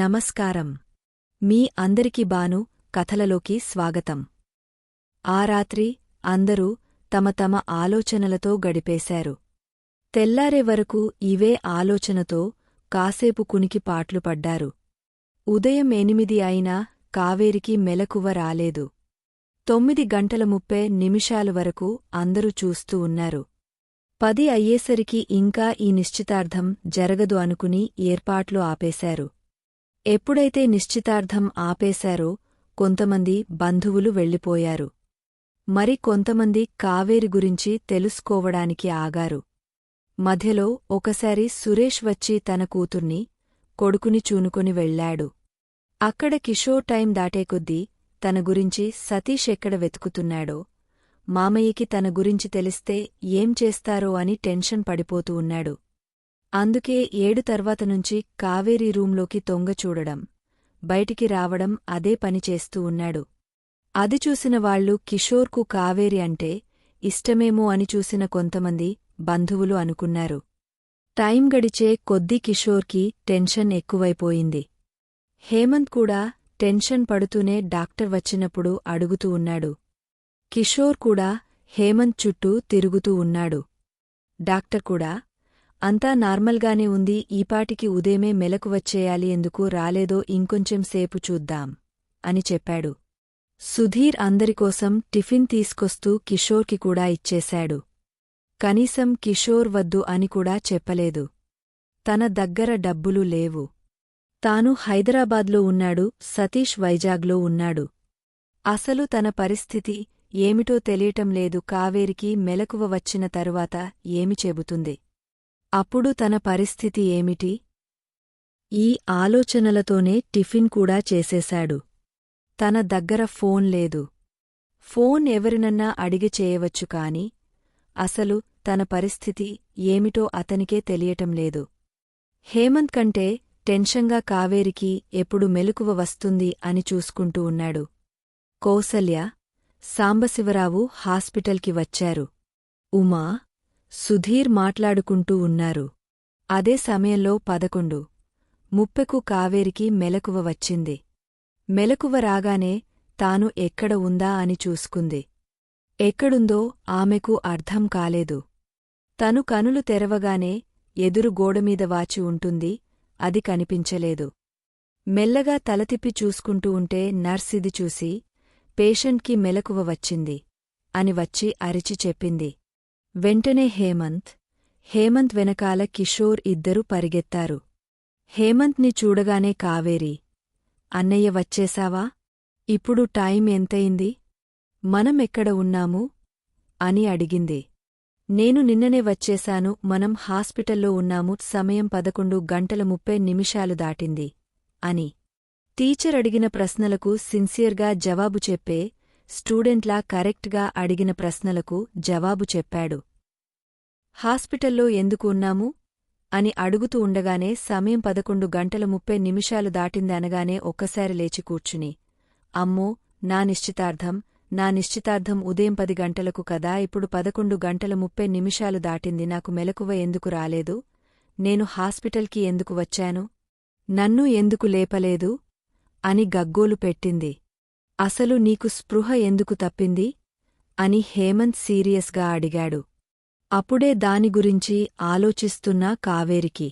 నమస్కారం. మీ అందరికి బాను కథలలోకి స్వాగతం. ఆ రాత్రి అందరూ తమ తమ ఆలోచనలతో గడిపేశారు. తెల్లారే వరకు ఇవే ఆలోచనతో కాసేపు కునికి పాట్లు పడ్డారు. ఉదయం ఎనిమిది అయినా కావేరికి మెలకువ రాలేదు. తొమ్మిది గంటల ముప్పై నిమిషాల వరకు అందరూ చూస్తూ ఉన్నారు. పది అయ్యేసరికి ఇంకా ఈ నిశ్చితార్థం జరగదు అనుకుని ఏర్పాట్లు ఆపేశారు. ఎప్పుడైతే నిశ్చితార్థం ఆపేశారో కొంతమంది బంధువులు వెళ్ళిపోయారు. మరి కొంతమంది కావేరి గురించి తెలుసుకోవడానికి ఆగారు. మధ్యలో ఒకసారి సురేష్ వచ్చి తన కూతుర్ని కొడుకుని చూనుకొని వెళ్ళాడు అక్కడ కిషోర్ టైం దాటేకొద్దీ తన గురించి సతీష్ ఎక్కడ వెతుకుతున్నాడో మామయ్యకి తన గురించి తెలిస్తే ఏం చేస్తారో అని టెన్షన్ పడిపోతూ ఉన్నాడు. అందుకే ఏడు తర్వాత నుంచి కావేరీ రూంలోకి తొంగ చూడడం. బయటికి రావడం అదే పని చేస్తూ ఉన్నాడు. అది చూసిన వాళ్ళు కిషోర్కు కావేరి అంటే ఇష్టమేమో అని చూసిన కొంతమంది బంధువులు అనుకున్నారు. టైం గడిచే కొద్దీ కిషోర్కి టెన్షన్ ఎక్కువైపోయింది. హేమంత్ కూడా టెన్షన్ పడుతూనే డాక్టర్ వచ్చినప్పుడు అడుగుతూ ఉన్నాడు. కిషోర్ కూడా హేమంత్ చుట్టూ తిరుగుతూ ఉన్నాడు. డాక్టర్ కూడా అంతా నార్మల్గానే ఉంది ఈపాటికి ఉదయమే మెలకు వచ్చేయాలి ఎందుకు రాలేదో ఇంకొంచెం సేపు చూద్దాం అని చెప్పాడు. సుధీర్ అందరికోసం టిఫిన్ తీసుకొస్తూ కిషోర్కి కూడా ఇచ్చేశాడు. కనీసం కిషోర్ వద్దు అని కూడా చెప్పలేదు. తన దగ్గర డబ్బులు లేవు. తాను హైదరాబాద్లో ఉన్నాడు సతీష్ వైజాగ్లో ఉన్నాడు. అసలు తన పరిస్థితి ఏమిటో తెలియటం లేదు కావేరికి మెలకువ వచ్చిన తరువాత ఏమి చెబుతుంది? అప్పుడు తన పరిస్థితి ఏమిటి? ఈ ఆలోచనలతోనే టిఫిన్ కూడా చేసేశాడు. తన దగ్గర ఫోన్ లేదు. ఫోన్ ఎవరినన్నా అడిగి చేయవచ్చు కాని అసలు తన పరిస్థితి ఏమిటో అతనికే తెలియటం లేదు. హేమంత్ కంటే టెన్షన్గా కావేరికి ఎప్పుడు మెలకువ వస్తుంది అని చూసుకుంటూ ఉన్నాడు. కౌసల్య సాంబశివరావు హాస్పిటల్కి వచ్చారు. ఉమా సుధీర్ మాట్లాడుకుంటూ ఉన్నారు. అదే సమయంలో పదకొండు. ముప్పెకు కావేరికి మెలకువ వచ్చింది. మెలకువ రాగానే తాను ఎక్కడ ఉందా అని చూసుకుంది. ఎక్కడుందో ఆమెకు అర్థం కాలేదు. తను కనులు తెరవగానే ఎదురు గోడమీద వాచి ఉంటుంది అది కనిపించలేదు. మెల్లగా తలతిప్పి చూసుకుంటూ ఉంటే నర్సిది చూసి పేషెంట్కి మెలకువ వచ్చింది అని వచ్చి అరిచి చెప్పింది. వెంటనే హేమంత్ హేమంత్ వెనకాల కిషోర్ ఇద్దరూ పరిగెత్తారు. హేమంత్ని చూడగానే కావేరి అన్నయ్య వచ్చేశావా? ఇప్పుడు టైం ఎంతయింది? మనం ఎక్కడ ఉన్నాము? అని అడిగింది. నేను నిన్ననే వచ్చేశాను మనం హాస్పిటల్లో ఉన్నాము సమయం పదకొండు గంటల ముప్పై నిమిషాలు దాటింది అని. టీచర్ అడిగిన ప్రశ్నలకు సిన్సియర్గా జవాబు చెప్పే స్టూడెంట్లా కరెక్ట్గా అడిగిన ప్రశ్నలకు జవాబు చెప్పాడు. హాస్పిటల్లో ఎందుకు ఉన్నాము? అని అడుగుతూ ఉండగానే సమయం పదకొండు గంటల ముప్పై నిమిషాలు దాటిందనగానే ఒక్కసారి లేచి కూర్చుని అమ్మో నా నిశ్చితార్థం నా నిశ్చితార్థం ఉదయం పది గంటలకు కదా ఇప్పుడు పదకొండు గంటల ముప్పై నిమిషాలు దాటింది నాకు మెలకువ ఎందుకు రాలేదు? నేను హాస్పిటల్కి ఎందుకు వచ్చాను? నన్ను ఎందుకు లేపలేదు? అని గగ్గోలు పెట్టింది. అసలు నీకు స్పృహ ఎందుకు తప్పింది? అని హేమంత్ సీరియస్గా అడిగాడు. అప్పుడే దాని గురించి ఆలోచిస్తున్నా కావేరికి.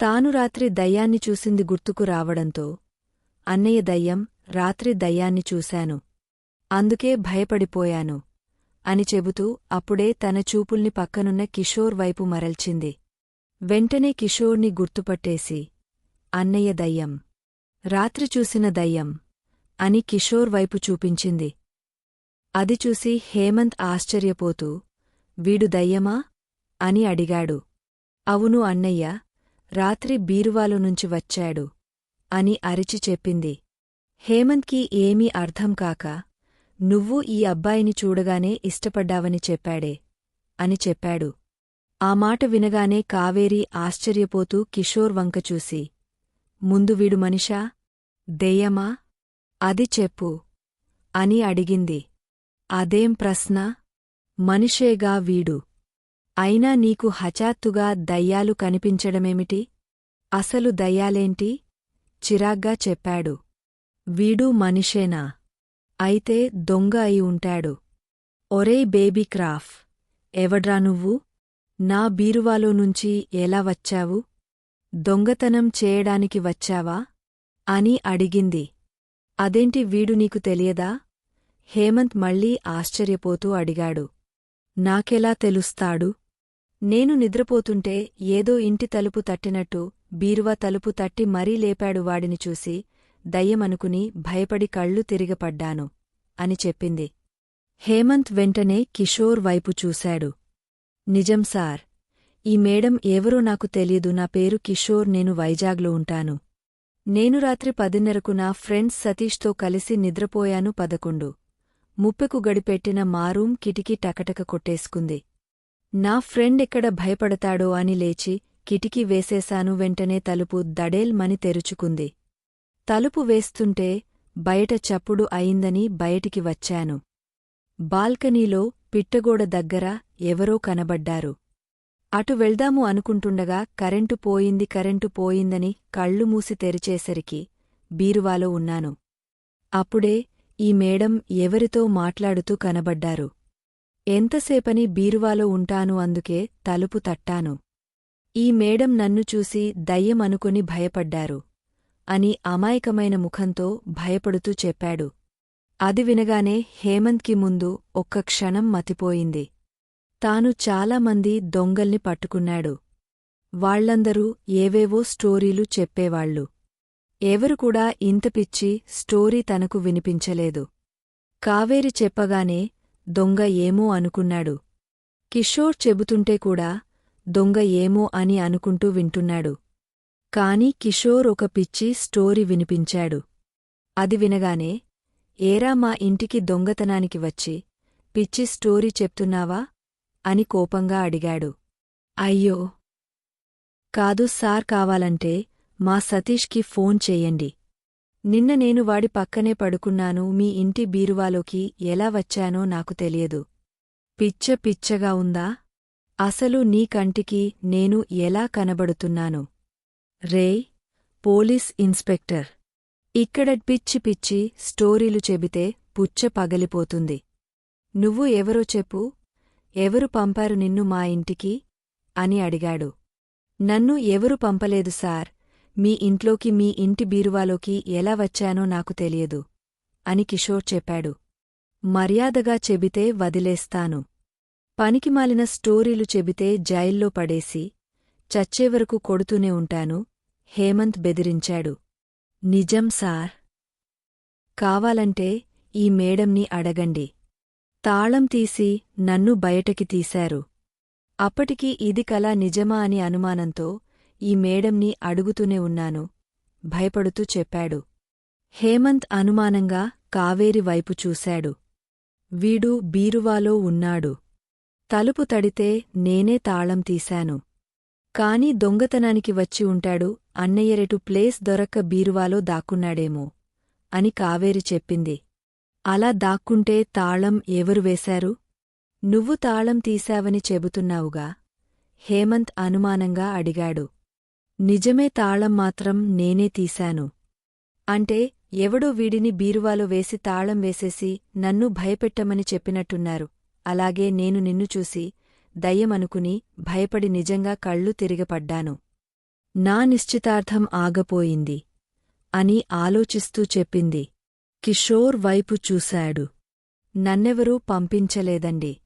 తాను రాత్రి దయ్యాన్ని చూసింది గుర్తుకు రావడంతో అన్నయ్య దయ్యం రాత్రి దయ్యాన్ని చూశాను. అందుకే భయపడిపోయాను అని చెబుతూ అప్పుడే తన చూపుల్ని పక్కనున్న కిషోర్ వైపు మరల్చింది. వెంటనే కిషోర్ని గుర్తుపట్టేసి అన్నయ్య దయ్యం రాత్రి చూసిన దయ్యం అని కిషోర్ వైపు చూపించింది. అది చూసి హేమంత్ ఆశ్చర్యపోతూ వీడు దయ్యమా? అని అడిగాడు. అవును అన్నయ్య రాత్రి బీరువాలో నుంచి వచ్చాడు అని అరిచి చెప్పింది. హేమంత్కి ఏమీ అర్థం కాక నువ్వు ఈ అబ్బాయిని చూడగానే ఇష్టపడ్డావని చెప్పాడే అని చెప్పాడు. ఆ మాట వినగానే కావేరి ఆశ్చర్యపోతూ కిషోర్ వంక చూసి ముందు వీడు మనిషా? దెయ్యమా? అది చెప్పు. అని అడిగింది. అదేం ప్రశ్న? మనిషేగా వీడు. అయినా నీకు హఠాత్తుగా దయ్యాలు కనిపించడమేమిటి? అసలు దయ్యాలేంటి? చిరాగ్గా చెప్పాడు. వీడు మనిషేనా? అయితే దొంగ అయి ఉంటాడు. ఒరేయ్ బేబీ క్రాఫ్ ఎవడ్రా నువ్వు? నా బీరువాలో నుంచి ఎలా వచ్చావు? దొంగతనం చేయడానికి వచ్చావా? అని అడిగింది. అదేంటి వీడు నీకు తెలియదా? హేమంత్ మళ్ళీ ఆశ్చర్యపోతూ అడిగాడు. నాకెలా తెలుస్తాడు? నేను నిద్రపోతుంటే ఏదో ఇంటి తలుపు తట్టినట్టు బీరువా తలుపు తట్టి మరీ లేపాడు వాడిని చూసి దయ్యమనుకుని భయపడి కళ్ళు తిరిగపడ్డాను అని చెప్పింది. హేమంత్ వెంటనే కిషోర్ వైపు చూశాడు. నిజం సార్ ఈ మేడం ఎవరో నాకు తెలీదు నా పేరు కిషోర్ నేను వైజాగ్లో ఉంటాను. నేను రాత్రి పదిన్నరకు నా ఫ్రెండ్స్ సతీష్తో కలిసి నిద్రపోయాను పదకొండు. ముప్పెకు గడిపెట్టిన మా రూమ్ కిటికీ టకటక కొట్టేసుకుంది. నా ఫ్రెండ్ ఎక్కడ భయపడతాడో అని లేచి కిటికీ వేసేశాను వెంటనే తలుపు దడేల్మని తెరుచుకుంది. తలుపు వేస్తుంటే బయట చప్పుడు అయిందని బయటికి వచ్చాను. బాల్కనీలో పిట్టగోడ దగ్గర ఎవరో కనబడ్డారు. అటు వెళ్దాము అనుకుంటుండగా కరెంటు పోయింది కరెంటు పోయిందని కళ్ళు మూసి తెరిచేసరికి బీరువాలో ఉన్నాను. అప్పుడే ఈ మేడం ఎవరితో మాట్లాడుతూ కనబడ్డారు. ఎంతసేపని బీరువాలో ఉంటాను అందుకే తలుపు తట్టాను. ఈ మేడం నన్ను చూసి దయ్యం అనుకుని భయపడ్డారు అని అమాయకమైన ముఖంతో భయపడుతూ చెప్పాడు. అది వినగానే హేమంత్కి ముందు ఒక్క క్షణం మతిపోయింది. తాను చాలామంది దొంగల్ని పట్టుకున్నాడు. వాళ్ళందరూ ఏవేవో స్టోరీలు చెప్పేవాళ్ళు ఎవరు కూడా ఇంత పిచ్చి స్టోరీ తనకు వినిపించలేదు. కావేరి చెప్పగానే దొంగ ఏమో అనుకున్నాడు. కిషోర్ చెబుతుంటే కూడా దొంగ ఏమో అని అనుకుంటూ వింటున్నాడు. కాని కిషోర్ ఒక పిచ్చి స్టోరీ వినిపించాడు. అది వినగానే ఏరా మా ఇంటికి దొంగతనానికి వచ్చి పిచ్చి స్టోరీ చెప్తున్నావా? అని కోపంగా అడిగాడు. అయ్యో! కాదు సార్ కావాలంటే మా సతీష్కి ఫోన్ చెయ్యండి నిన్న నేను వాడి పక్కనే పడుకున్నాను మీ ఇంటి బీరువాలోకి ఎలా వచ్చానో నాకు తెలియదు. పిచ్చ పిచ్చగా ఉందా? అసలు నీ కంటికి నేను ఎలా కనబడుతున్నాను? రే! Police inspector! ఇక్కడ పిచ్చి పిచ్చి స్టోరీలు చెబితే పుచ్చ పగలిపోతుంది. నువ్వు ఎవరో చెప్పు. ఎవరు పంపారు నిన్ను మా ఇంటికి? అని అడిగాడు. నన్ను ఎవరు పంపలేదు సార్. మీ ఇంట్లోకి మీ ఇంటి బీరువాలోకి ఎలా వచ్చానో నాకు తెలియదు. అని కిషోర్ చెప్పాడు. మర్యాదగా చెబితే వదిలేస్తాను. పనికిమాలిన స్టోరీలు చెబితే జైల్లో పడేసి చచ్చేవరకు కొడుతూనే ఉంటాను హేమంత్ బెదిరించాడు. నిజం సార్. కావాలంటే ఈ మేడంని అడగండి. తాళం తీసి నన్ను బయటకి తీశారు. అప్పటికి ఇది కలా నిజమా అని అనుమానంతో ఈ మేడంని అడుగుతూనే ఉన్నాను. భయపడుతూ చెప్పాడు. హేమంత్ అనుమానంగా కావేరి వైపు చూశాడు. వీడు బీరువాలో ఉన్నాడు. తలుపు తడితే నేనే తాళం తీశాను. కాని దొంగతనానికి వచ్చి ఉంటాడు అన్నయ్యరెటు ప్లేస్ దొరక్క బీరువాలో దాక్కున్నాడేమో అని కావేరి చెప్పింది. అలా దాక్కుంటే తాళం ఎవరు వేశారు? నువ్వు తాళం తీశావని చెబుతున్నావుగా? హేమంత్ అనుమానంగా అడిగాడు. నిజమే తాళం మాత్రం నేనే తీశాను. అంటే ఎవడో వీడిని బీరువాలో వేసి తాళం వేసేసి నన్ను భయపెట్టమని చెప్పినట్టున్నారు. అలాగే నేను నిన్ను చూసి దయ్యమనుకుని భయపడి నిజంగా కళ్ళు తిరిగపడ్డాను. నా నిశ్చితార్థం ఆగపోయింది అని ఆలోచిస్తూ చెప్పింది. కిషోర్ వైపు చూశాడు. నన్నెవరూ పంపించలేదండి.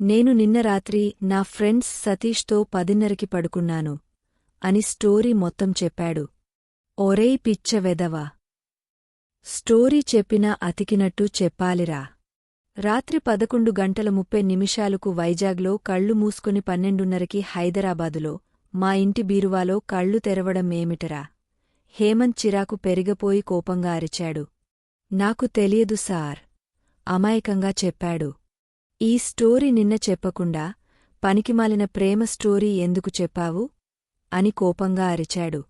నేను నిన్న రాత్రి నా ఫ్రెండ్స్ సతీష్తో పదిన్నరకి పడుకున్నాను అని స్టోరీ మొత్తం చెప్పాడు. ఒరేయ్ పిచ్చవెదవా స్టోరీ చెప్పినా అతికినట్టు చెప్పాలిరా. రాత్రి పదకొండు గంటల ముప్పై నిమిషాలకు వైజాగ్లో కళ్ళు మూసుకుని పన్నెండున్నరకి హైదరాబాదులో మా ఇంటి బీరువాలో కళ్ళు తెరవడం ఏమిటరా? హేమంత్ చిరాకు పెరిగపోయి కోపంగా అరిచాడు. నాకు తెలియదు సార్. అమాయకంగా చెప్పాడు. ఈ స్టోరీ నిన్న చెప్పకుండా పనికిమాలిన ప్రేమ స్టోరీ ఎందుకు చెప్పావు? అని కోపంగా అరిచాడు.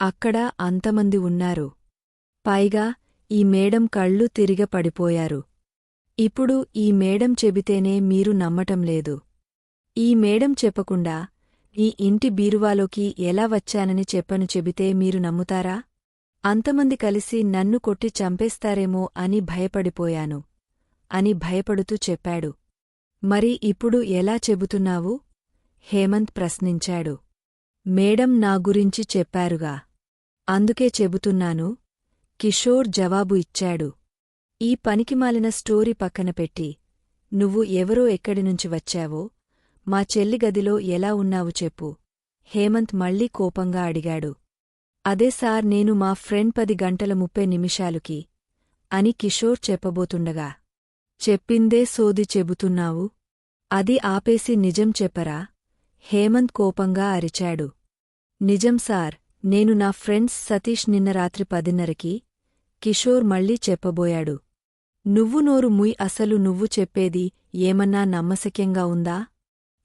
అక్కడ అంతమంది ఉన్నారు. పైగా ఈ మేడం కళ్ళు తిరిగ పడిపోయారు. ఇప్పుడు ఈ మేడం చెబితేనే మీరు నమ్మటం లేదు. ఈ మేడం చెప్పకుండా ఈ ఇంటి బీరువాలోకి ఎలా వచ్చానని చెప్పను చెబితే మీరు నమ్ముతారా? అంతమంది కలిసి నన్ను కొట్టి చంపేస్తారేమో అని భయపడిపోయాను. అని భయపడుతూ చెప్పాడు. మరి ఇప్పుడు ఎలా చెబుతున్నావు? హేమంత్ ప్రశ్నించాడు. మేడం నా గురించి చెప్పారుగా. అందుకే చెబుతున్నాను. కిషోర్ జవాబు ఇచ్చాడు. ఈ పనికిమాలిన స్టోరీ పక్కన పెట్టి నువ్వు ఎవరో ఎక్కడినుంచి వచ్చావో మా చెల్లి గదిలో ఎలా ఉన్నావు చెప్పు. హేమంత్ మళ్ళీ కోపంగా అడిగాడు. అదే సార్ నేను మా ఫ్రెండ్ పది గంటల ముప్పై నిమిషాలుకి అని కిషోర్ చెప్పబోతుండగా. చెప్పిందే సోది చెబుతున్నావు? అది ఆపేసి నిజం చెప్పరా? హేమంత్ కోపంగా అరిచాడు. నిజం సార్ నేను నా ఫ్రెండ్స్ సతీష్ నిన్న రాత్రి పదిన్నరకి కిషోర్ మళ్ళీ చెప్పబోయాడు. నువ్వు నోరు ముయ్ అసలు నువ్వు చెప్పేది ఏమన్నా నమ్మశక్యంగా ఉందా?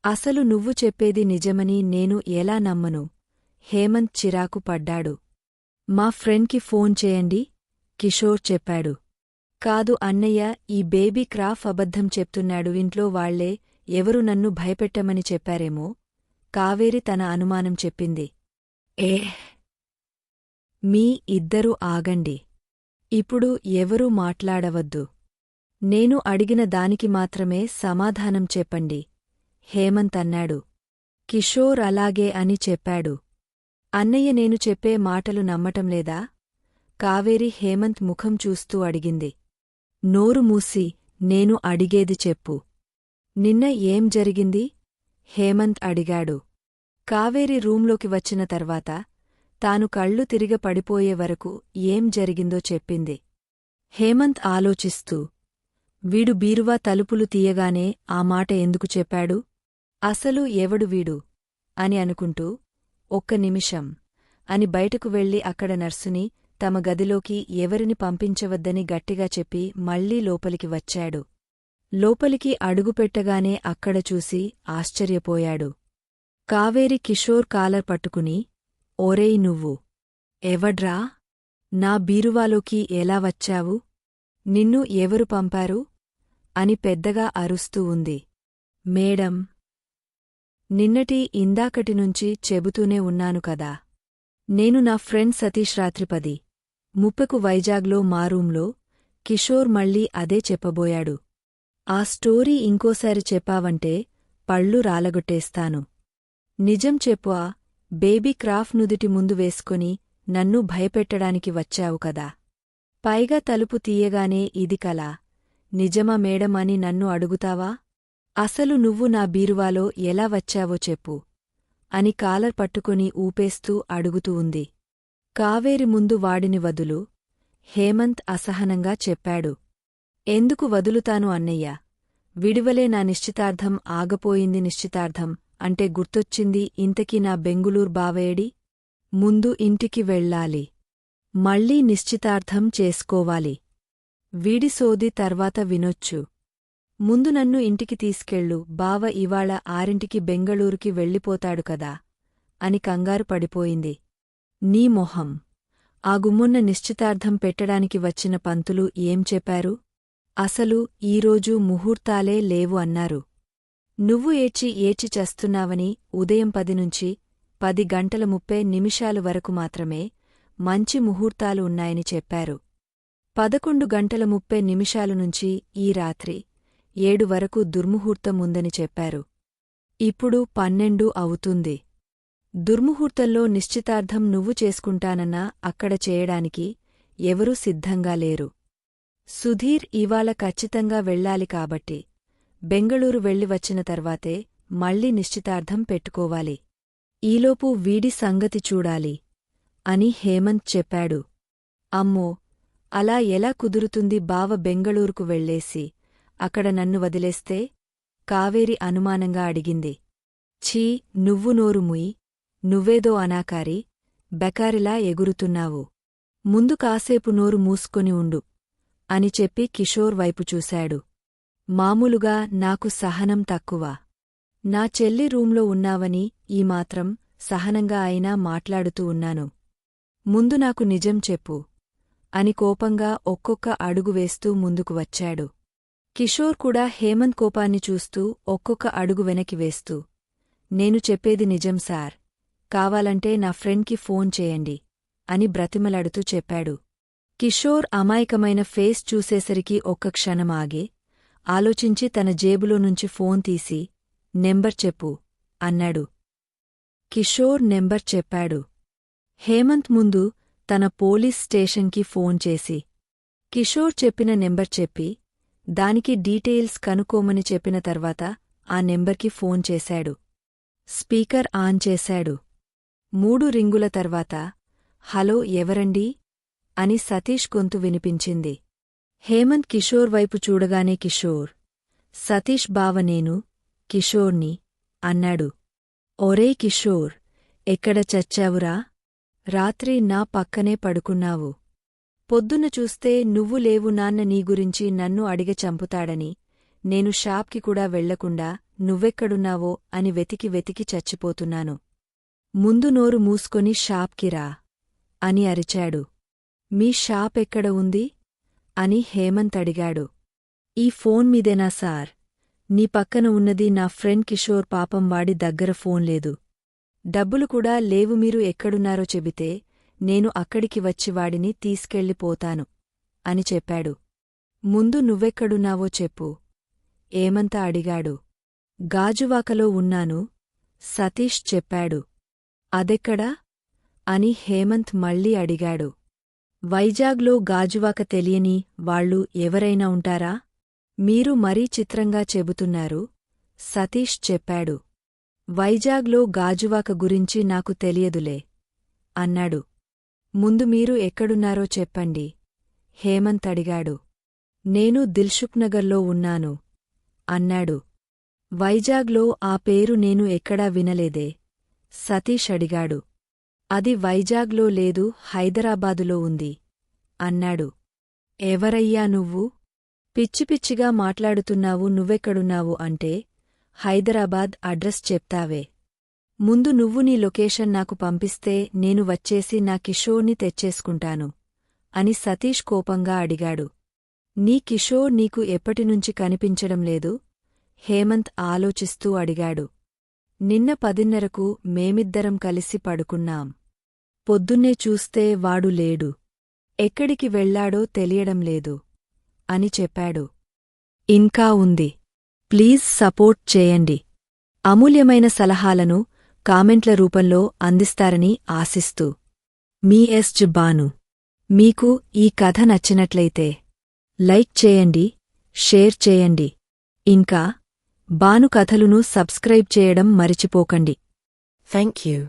అసలు నువ్వు చెప్పేది నిజమని నేను ఎలా నమ్మను? హేమంత్ చిరాకు పడ్డాడు. మా ఫ్రెండ్కి ఫోన్ చేయండి కిషోర్ చెప్పాడు. కాదు అన్నయ్య ఈ బేబీ క్రాఫ్ అబద్ధం చెప్తున్నాడు ఇంట్లో వాళ్ళే ఎవరు నన్ను భయపెట్టమని చెప్పారేమో? కావేరి తన అనుమానం చెప్పింది. ఏ? మీ ఇద్దరూ ఆగండి. ఇప్పుడు ఎవరూ మాట్లాడవద్దు. నేను అడిగిన దానికి మాత్రమే సమాధానం చెప్పండి హేమంత్ అన్నాడు. కిషోర్ అలాగే అని చెప్పాడు. అన్నయ్య నేను చెప్పే మాటలు నమ్మటం లేదా? కావేరి హేమంత్ ముఖం చూస్తూ అడిగింది. నోరు మూసి నేను అడిగేది చెప్పు. నిన్న ఏం జరిగింది? హేమంత్ అడిగాడు. కావేరి రూంలోకి వచ్చిన తర్వాత తాను కళ్ళు తిరిగ పడిపోయే వరకు ఏం జరిగిందో చెప్పింది. హేమంత్ ఆలోచిస్తూ వీడు బీరువా తలుపులు తీయగానే ఆ మాట ఎందుకు చెప్పాడు? అసలు ఎవడు వీడు? అని అనుకుంటూ ఒక్క నిమిషం. అని బయటకు వెళ్ళి అక్కడ నర్సుని తమ గదిలోకి ఎవరిని పంపించవద్దని గట్టిగా చెప్పి మళ్ళీ లోపలికి వచ్చాడు. లోపలికి అడుగుపెట్టగానే అక్కడ చూసి ఆశ్చర్యపోయాడు. కావేరి కిషోర్ కాలర్ పట్టుకుని ఓరేయ్ నువ్వు ఎవడ్రా? నా బీరువాలోకి ఎలా వచ్చావు? నిన్ను ఎవరు పంపారు? అని పెద్దగా అరుస్తూ ఉంది. మేడం నిన్నటి ఇందాకటినుంచి చెబుతూనే ఉన్నాను కదా. నేను నా ఫ్రెండ్ సతీష్ రాత్రిపది ముప్పెకు వైజాగ్లో మా రూంలో కిషోర్ మళ్ళీ అదే చెప్పబోయాడు. ఆ స్టోరీ ఇంకోసారి చెప్పావంటే పళ్ళు రాలగొట్టేస్తాను. నిజం చెప్పువా బేబీ క్రాఫ్ నుదిటి ముందు వేసుకొని నన్ను భయపెట్టడానికి వచ్చావు కదా. పైగా తలుపు తీయగానే ఇది కలా. నిజమా మేడం అని నన్ను అడుగుతావా? అసలు నువ్వు నా బీరువాలో ఎలా వచ్చావో చెప్పు అని కాలర్ పట్టుకుని ఊపేస్తూ అడుగుతూ ఉంది. కావేరి ముందు వాడిని వదులు హేమంత్ అసహనంగా చెప్పాడు. ఎందుకు వదులుతాను అన్నయ్య? విడివలే నా నిశ్చితార్థం ఆగపోయింది నిశ్చితార్థం అంటే గుర్తొచ్చింది ఇంతకీ నా బెంగుళూర్ బావేడి? ముందు ఇంటికి వెళ్ళాలి. మళ్ళీ నిశ్చితార్థం చేసుకోవాలి. వీడి సోది తర్వాత వినొచ్చు. ముందు నన్ను ఇంటికి తీసుకెళ్ళు బావ ఇవాళ ఆరింటికి బెంగళూరుకి వెళ్ళిపోతాడు కదా అని కంగారు పడిపోయింది. నీ మొహం. ఆ గుమ్మున్న నిశ్చితార్థం పెట్టడానికి వచ్చిన పంతులు ఏం చెప్పారు? అసలు ఈరోజు ముహూర్తాలే లేవు అన్నారు. నువ్వు ఏచి ఏచి చస్తున్నావని ఉదయం పది నుంచి పది గంటల ముప్పై నిమిషాలు వరకు మాత్రమే మంచి ముహూర్తాలు ఉన్నాయని చెప్పారు. పదకొండు గంటల ముప్పై నిమిషాలు నుంచి ఈ రాత్రి ఏడు వరకు దుర్ముహూర్తం ఉందని చెప్పారు. ఇప్పుడు పన్నెండు అవుతుంది. దుర్ముహూర్తంలో నిశ్చితార్థం నువ్వు చేసుకుంటానన్నా అక్కడ చేయడానికి ఎవరూ సిద్ధంగా లేరు. సుధీర్ ఇవాళ ఖచ్చితంగా వెళ్ళాలి కాబట్టి బెంగళూరు వెళ్ళి వచ్చిన తర్వాతే మళ్ళీ నిశ్చితార్థం పెట్టుకోవాలి. ఈలోపు వీడి సంగతి చూడాలి అని హేమంత్ చెప్పాడు. అమ్మో అలా ఎలా కుదురుతుంది బావ బెంగళూరుకు వెళ్ళేసి అక్కడ నన్ను వదిలేస్తే కావేరి అనుమానంగా అడిగింది. ఛీ నువ్వు నోరు ముయి నువ్వేదో అనాకారి బెకారిలా ఎగురుతున్నావు. ముందు కాసేపు నోరు మూసుకొని ఉండు అని చెప్పి కిషోర్ వైపు చూశాడు. మామూలుగా నాకు సహనం తక్కువ. నా చెల్లి రూంలో ఉన్నావని ఈ మాత్రం సహనంగా అయినా మాట్లాడుతూ ఉన్నాను. ముందు నాకు నిజం చెప్పు అని కోపంగా ఒక్కొక్క అడుగు వేస్తూ ముందుకు వచ్చాడు. కిషోర్ కూడా హేమంత్ కోపాన్ని చూస్తూ ఒక్కొక్క అడుగు వెనక్కి వేస్తూ నేను చెప్పేది నిజం సార్. కావాలంటే నా ఫ్రెండ్కి ఫోన్ చేయండి అని బ్రతిమలాడుతూ చెప్పాడు. కిషోర్ అమాయకమైన ఫేస్ చూసేసరికి ఒక్క క్షణం ఆగి ఆలోచించి తన జేబులో నుంచి ఫోన్ తీసి నెంబర్ చెప్పు అన్నాడు. కిషోర్ నెంబర్ చెప్పాడు. హేమంత్ ముందు తన పోలీస్ స్టేషన్కి ఫోన్ చేసి కిషోర్ చెప్పిన నెంబర్ చెప్పి దానికి డీటెయిల్స్ కనుక్కోమని చెప్పిన తర్వాత ఆ నెంబర్కి ఫోన్ చేశాడు. స్పీకర్ ఆన్ చేశాడు. మూడు రింగుల తర్వాత హలో ఎవరండీ? అని సతీష్ గొంతు వినిపించింది. హేమంత్ కిషోర్ వైపు చూడగానే కిషోర్. సతీష్ బావ నేను కిషోర్ని అన్నాడు. ఒరే కిషోర్ ఎక్కడ చచ్చావురా? రాత్రి నా పక్కనే పడుకున్నావు. పొద్దున చూస్తే నువ్వు లేవు నాన్న నీ గురించి నన్ను అడిగ చంపుతాడని నేను షాప్కి కూడా వెళ్ళకుండా నువ్వెక్కడున్నావో అని వెతికి వెతికి చచ్చిపోతున్నాను. ముందు నోరు మూసుకొని షాప్కి రా అని అరిచాడు. మీ షాప్ ఎక్కడ ఉంది? అని హేమంత్ అడిగాడు. ఈ ఫోన్ మీదేనా సార్? నీ పక్కన ఉన్నది నా ఫ్రెండ్ కిషోర్ పాపం వాడి దగ్గర ఫోన్ లేదు. డబ్బులు కూడా లేవు మీరు ఎక్కడున్నారో చెబితే నేను అక్కడికి వచ్చి వాడిని తీసుకెళ్ళిపోతాను అని చెప్పాడు. ముందు నువ్వెక్కడున్నావో చెప్పు. ఏమంత అడిగాడు. గాజువాకలో ఉన్నాను సతీష్ చెప్పాడు. అదెక్కడా? అని హేమంత్ మళ్ళీ అడిగాడు. వైజాగ్లో గాజువాక తెలియని వాళ్ళు ఎవరైనా ఉంటారా? మీరు మరీ చిత్రంగా చెబుతున్నారు సతీష్ చెప్పాడు. వైజాగ్లో గాజువాక గురించి నాకు తెలియదులే అన్నాడు. ముందు మీరు ఎక్కడున్నారో చెప్పండి. హేమంత్ అడిగాడు. నేను దిల్షుక్నగర్లో ఉన్నాను. అన్నాడు. వైజాగ్లో ఆ పేరు నేను ఎక్కడా వినలేదే. సతీష్ అడిగాడు. అది వైజాగ్లో లేదు హైదరాబాదులో ఉంది. అన్నాడు. ఎవరయ్యా నువ్వు? పిచ్చిపిచ్చిగా మాట్లాడుతున్నావు నువ్వెక్కడున్నావు అంటే హైదరాబాద్ అడ్రస్ చెప్తావే. ముందు నువ్వు నీ లొకేషన్ నాకు పంపిస్తే నేను వచ్చేసి నా కిషోర్ని తెచ్చేసుకుంటాను అని సతీష్ కోపంగా అడిగాడు. నీ కిషోర్ నీకు ఎప్పటినుంచి కనిపించడం లేదు? హేమంత్ ఆలోచిస్తూ అడిగాడు. నిన్న పదిన్నరకు మేమిద్దరం కలిసి పడుకున్నాం. పొద్దున్నే చూస్తే వాడు లేడు. ఎక్కడికి వెళ్ళాడో తెలియడం లేదు అని చెప్పాడు. ఇంకా ఉంది. ప్లీజ్ సపోర్ట్ చేయండి. అమూల్యమైన సలహాలను కామెంట్ల రూపంలో అందిస్తారని ఆశిస్తూ. మీ ఎస్ బాను మీకు ఈ కథ నచ్చినట్లయితే లైక్ చేయండి షేర్ చేయండి. ఇంకా బాను కథలును సబ్స్క్రైబ్ చేయడం మరిచిపోకండి. Thank you